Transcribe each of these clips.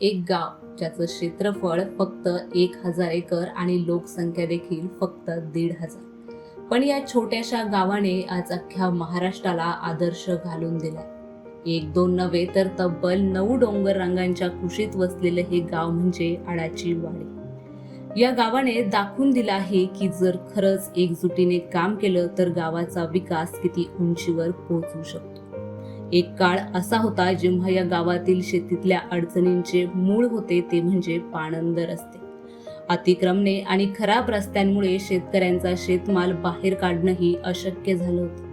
एक गाव ज्याचं क्षेत्रफळ फक्त एक हजार एकर आणि लोकसंख्या देखील फक्त दीड हजार. पण या छोट्याशा गावाने आज अख्ख्या महाराष्ट्राला आदर्श घालून दिला एक दोन नव्हे तर तब्बल नऊ डोंगर रंगांच्या कुशीत वसलेलं हे गाव म्हणजे आडाची वाडी. या गावाने दाखवून दिला आहे की जर खरंच एकजुटीने काम केलं तर गावाचा विकास किती उंचीवर पोहोचू शकतो. एक काळ असा होता जेव्हा या गावातील शेतीतल्या अडचणींचे मूळ होते ते म्हणजे पाणंद रस्ते. अतिक्रमणे आणि खराब रस्त्यांमुळे शेतकऱ्यांचा शेतमाल बाहेर काढणंही अशक्य झालं होतं.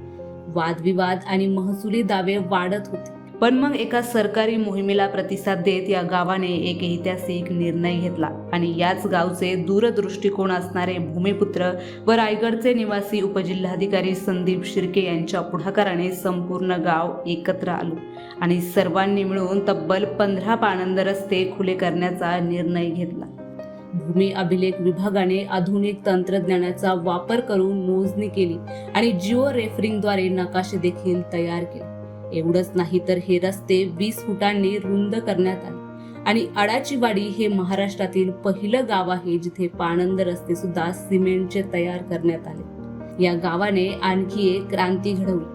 वादविवाद आणि महसुली दावे वाढत होते. पण मग एका सरकारी मोहिमेला प्रतिसाद देत या गावाने एक ऐतिहासिक निर्णय घेतला. आणि याच गावचे दूरदृष्टिकोन असणारे भूमिपुत्र व रायगडचे निवासी उपजिल्हाधिकारी संदीप शिर्के यांच्या पुढाकाराने संपूर्ण गाव एकत्र आलो. आणि सर्वांनी मिळून तब्बल पंधरा पाणंद रस्ते खुले करण्याचा निर्णय घेतला. भूमी अभिलेख विभागाने आधुनिक तंत्रज्ञानाचा वापर करून मोजणी केली आणि जिओ रेफरिंगद्वारे नकाशे देखील तयार केले. एवढंच नाही तर हे रस्ते वीस फुटांनी रुंद करण्यात आले. आणि अडाचीवाडी हे महाराष्ट्रातील पहिलं गाव आहे जिथे पाणंद रस्ते सुद्धा सिमेंटचे तयार करण्यात आले. या गावाने आणखी एक क्रांती घडवली.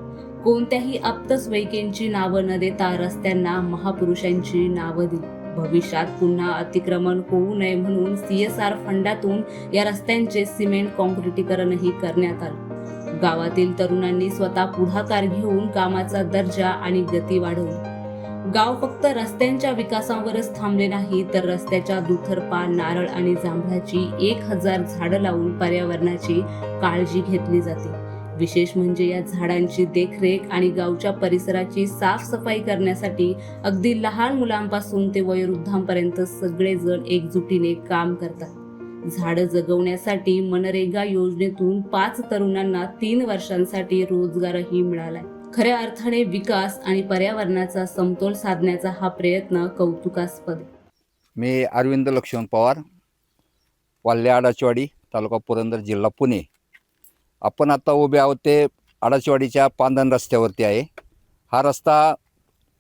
कोणत्याही अप्तस्वैकेंची नावं न देता रस्त्यांना महापुरुषांची नावं दिली. भविष्यात पुन्हा अतिक्रमण होऊ नये म्हणून सीएसआर फंडातून या रस्त्यांचे सिमेंट कॉन्क्रिटीकरणही करण्यात आलं. गावातील तरुणांनी स्वतः पुढाकार घेऊन कामाचा दर्जा आणि गती वाढवली. गाव फक्त रस्त्यांच्या विकासावरच थांबले नाही तर रस्त्याच्या दुथरपा नारळ आणि जांभळाची एक हजार झाडं लावून पर्यावरणाची काळजी घेतली जाते. विशेष म्हणजे या झाडांची देखरेख आणि गावच्या परिसराची साफसफाई करण्यासाठी अगदी लहान मुलांपासून ते वयोवृद्धांपर्यंत सगळेजण एकजुटीने काम करतात. झाडं जगवण्यासाठी मनरेगा योजनेतून पाच तरुणांना तीन वर्षांसाठी रोजगारही मिळालाय. खऱ्या अर्थाने विकास आणि पर्यावरणाचा समतोल साधण्याचा हा प्रयत्न कौतुकास्पद. मी अरविंद लक्ष्मण पवार वाल्हे आडाचवाडी तालुका पुरंदर जिल्हा पुणे. आपण आता उभे आहोत ते आडाचवाडीच्या पांदन रस्त्यावरती आहे. हा रस्ता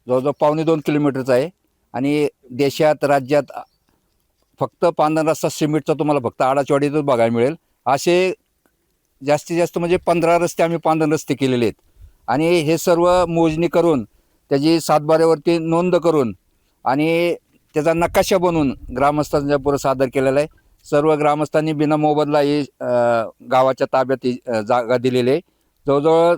जवळजवळ पावणे दोन किलोमीटरचा आहे आणि देशात राज्यात फक्त पांदन रस्ता सिमेंटचा तुम्हाला फक्त आडाचवाडीतच बघायला मिळेल. असे जास्तीत जास्त म्हणजे पंधरा रस्ते आम्ही पांदन रस्ते केलेले आहेत. आणि हे सर्व मोजणी करून त्याची सातबाऱ्यावरती नोंद करून आणि त्याचा नकाशा बनवून ग्रामस्थांच्या पुरं सादर केलेला आहे. सर्व ग्रामस्थांनी बिना मोबदला ही गावाच्या ताब्यात ही जागा दिलेली आहे. जवळजवळ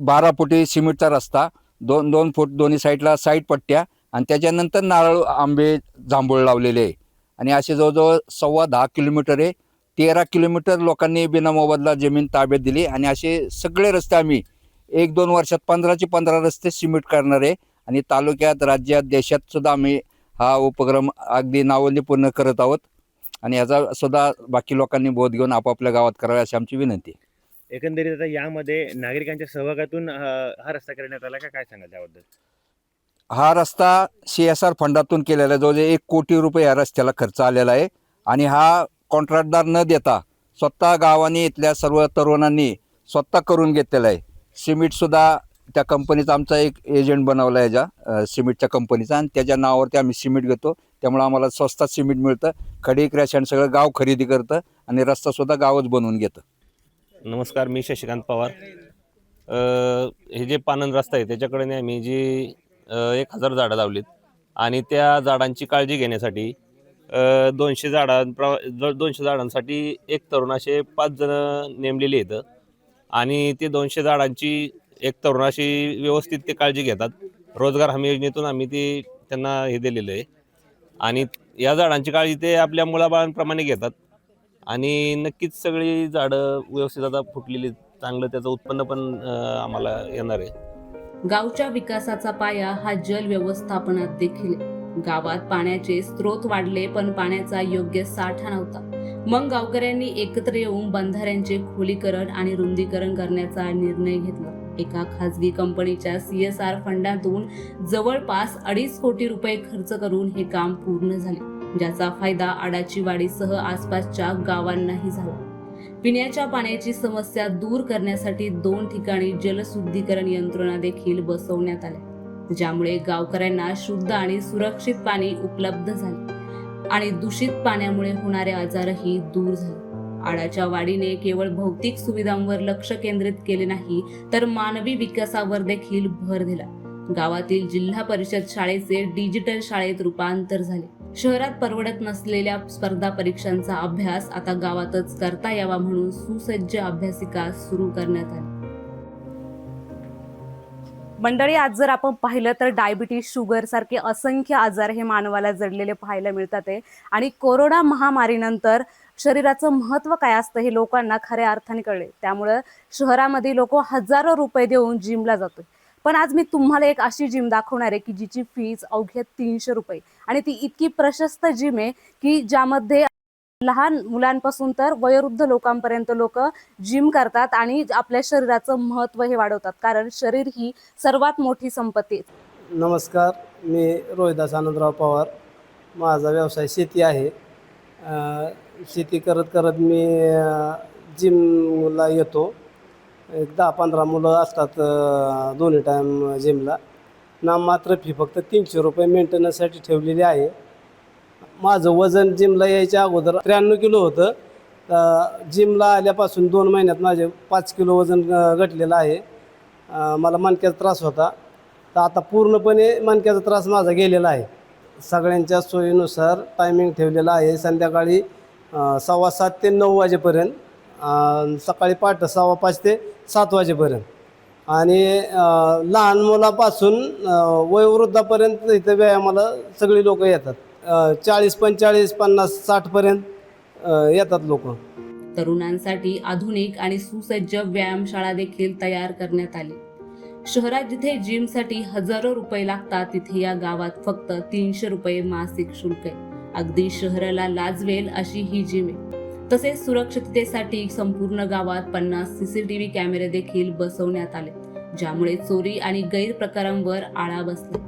बारा फुटी सिमेंटचा रस्ता दोन दोन फूट दोन्ही साईडला साईड पट्ट्या आणि त्याच्यानंतर नारळ आंबे जांभूळ लावलेले आहे. आणि असे जवळजवळ सव्वा दहा किलोमीटर आहे. तेरा किलोमीटर लोकांनी बिना मोबदला जमीन ताब्यात दिली आणि असे सगळे रस्ते आम्ही एक दोन वर्षात पंधराचे पंधरा रस्ते सिमेंट करणार आहे. आणि तालुक्यात राज्यात देशात सुद्धा आम्ही हा उपक्रम अगदी नावंदीपूर्ण करत आहोत. आणि याचा सुद्धा बाकी लोकांनी बोध घेऊन आपापल्या गावात करावे अशी आमची विनंती एकंदरीत आता यामध्ये नागरिकांच्या सहभागातून हा रस्ता करण्यात आला का? काय सांगाल त्याबद्दल? हा रस्ता सी एस आर फंडातून केलेला आहे जवळजवळ एक कोटी रुपये या रस्त्याला खर्च आलेला आहे. आणि हा कॉन्ट्रॅक्टदार न देता स्वतः गावाने इथल्या सर्व तरुणांनी स्वतः करून घेतलेला आहे. सिमेंटसुद्धा त्या कंपनीचा आमचा एक एजंट बनवला आहे ज्या सिमेंटच्या कंपनीचा. आणि त्याच्या नावावरती आम्ही सिमेंट घेतो. त्यामुळे आम्हाला स्वस्तात सिमेंट मिळतं. खडी क्रॅशन सगळं गाव खरेदी करतं. आणि रस्तासुद्धा गावच बनवून घेतं. नमस्कार मी शशिकांत पवार. हे जे पानन रस्ता आहे त्याच्याकडे आम्ही जी एक हजार झाडं लावलीत. आणि त्या झाडांची काळजी घेण्यासाठी दोनशे झाडांप्र दोनशे झाडांसाठी एक तरुण असे पाच जण नेमलेले आहेत. आणि ते दोनशे झाडांची एक तरुणाशी व्यवस्थित ते काळजी घेतात. रोजगार हमी योजनेतून आम्ही ते त्यांना हे दिलेलं आहे. आणि या झाडांची काळजी ते आपल्या मुलाबाळांप्रमाणे घेतात. आणि नक्कीच सगळी झाडं व्यवस्थित आता फुटलेली चांगलं त्याचं उत्पन्न पण आम्हाला येणार आहे. गावच्या विकासाचा पाया हा जल व्यवस्थापनात देखील. गावात पाण्याचे स्रोत वाढले पण पाण्याचा योग्य साठा नव्हता. मग गावकऱ्यांनी एकत्र येऊन बंधाऱ्यांचे खोलीकरण आणि रुंदीकरण करण्याचा निर्णय घेतला. एका खासगी कंपनीच्या सी एस आर फंडातून जवळपास अडीच कोटी रुपये खर्च करून हे काम पूर्ण झाले ज्याचा फायदा आडाची वाडीसह आसपासच्या गावांनाही झाला. पिण्याच्या पाण्याची समस्या दूर करण्यासाठी दोन ठिकाणी जलशुद्धीकरण यंत्रणा देखील बसवण्यात आल्या. ज्यामुळे गावकऱ्यांना शुद्ध आणि सुरक्षित पाणी उपलब्ध झाले आणि दूषित पाण्यामुळे होणारे आजारही दूर झाले. आडाच्या वाढीने केवळ भौतिक सुविधांवर लक्ष केंद्रित केले नाही तर मानवी विकासावर देखील भर दिला. गावातील जिल्हा परिषद शाळेचे डिजिटल शाळेत रूपांतर झाले. शहरात परवडत नसलेल्या स्पर्धा परीक्षांचा अभ्यास आता गावातच करता यावा म्हणून सुसज्ज अभ्यासिका सुरू करण्यात आली. मंडळी आज जर आपण पाहिलं तर डायबिटीज शुगर सारखे असंख्य आजार हे मानवाला जडलेले पाहायला मिळतात आहे. आणि कोरोना महामारीनंतर शरीराचं महत्त्व काय असतं हे लोकांना खऱ्या अर्थाने कळले. त्यामुळं शहरामध्ये लोक हजारो रुपये देऊन जिमला जातोय. पण आज मी तुम्हाला एक अशी जिम दाखवणार आहे की जिची फीज अवघ्या तीनशे रुपये. आणि ती इतकी प्रशस्त जिम आहे की ज्यामध्ये लहान मुलांपासून तर वयोवृद्ध लोकांपर्यंत लोक जिम करतात आणि आपल्या शरीराचं महत्त्व हे वाढवतात. कारण शरीर ही सर्वात मोठी संपत्ती आहे. नमस्कार मी रोहिदास आनंदराव पवार. माझा व्यवसाय शेती आहे. शेती करत करत मी जिमला येतो. एक दहा पंधरा मुलं असतात दोन्ही टाईम जिमला नाममात्र फी फक्त तीनशे रुपये मेंटेनन्ससाठी ठेवलेली आहे. माझं वजन जिमला यायच्या अगोदर त्र्याण्णव किलो होतं. तर जिमला आल्यापासून दोन महिन्यात माझे पाच किलो वजन घटलेलं आहे. मला मणक्याचा त्रास होता. तर आता पूर्णपणे मणक्याचा त्रास माझा गेलेला आहे. सगळ्यांच्या सोयीनुसार टायमिंग ठेवलेला आहे. संध्याकाळी सव्वा सात ते नऊ वाजेपर्यंत सकाळी पहाटे सव्वा पाच ते सात वाजेपर्यंत. आणि लहान मुलापासून वयोवृद्धापर्यंत इथं व्यायामाला सगळी लोक येतात. चाळीस पंचेचाळीस पन्नास साठपर्यंत येतात लोक. तरुणांसाठी आधुनिक आणि सुसज्ज व्यायामशाळा देखील तयार करण्यात आली. शहरात जिथे जिमसाठी हजारो रुपये लागतात तिथे या गावात फक्त तीनशे रुपये मासिक शुल्क आहे. अगदी शहराला लाजवेल अशी ही जिम आहे. तसेच सुरक्षिततेसाठी संपूर्ण गावात पन्नास सीसीटीव्ही कॅमेरे देखील बसवण्यात आले ज्यामुळे चोरी आणि गैरप्रकारांवर आळा बसला.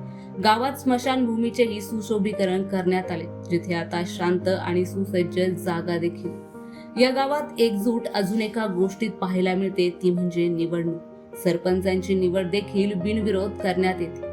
गावात स्मशानभूमीचेही सुशोभीकरण करण्यात आले जिथे आता शांत आणि सुसज्ज जागा देखील. या गावात एकजूट अजून एका गोष्टीत पाहायला मिळते ती म्हणजे निवडणूक. सरपंचांची निवड देखील बिनविरोध करण्यात येते.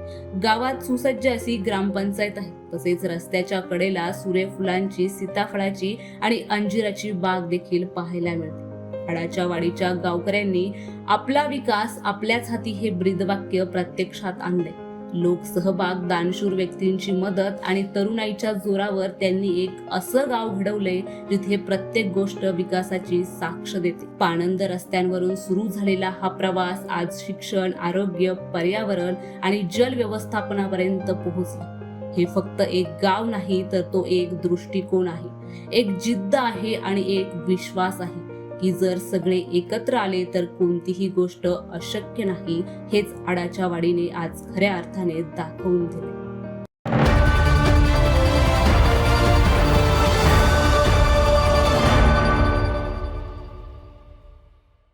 गावात सुसज्ज अशी ग्रामपंचायत आहे. तसेच रस्त्याच्या कडेला सूर्यफुलांची सीताफळाची आणि अंजिराची बाग देखील पाहायला मिळते. अडाच्या वाडीच्या गावकऱ्यांनी आपला विकास आपल्याच हाती हे ब्रीदवाक्य प्रत्यक्षात आणले लोकसहभाग दानशूर व्यक्तींची मदत आणि तरुणाईच्या जोरावर त्यांनी एक असं गाव घडवले जिथे प्रत्येक गोष्ट विकासाची साक्ष देते. पाणंद रस्त्यांवरून सुरू झालेला हा प्रवास आज शिक्षण आरोग्य पर्यावरण आणि जल व्यवस्थापनापर्यंत पोहोचला. हे फक्त एक गाव नाही तर तो एक दृष्टिकोन आहे. एक जिद्द आहे आणि एक विश्वास आहे. की जर सगळे एकत्र आले तर कोणतीही गोष्ट अशक्य नाही हेच आडाच्या वाडीने आज खऱ्या अर्थाने दाखवून दिले.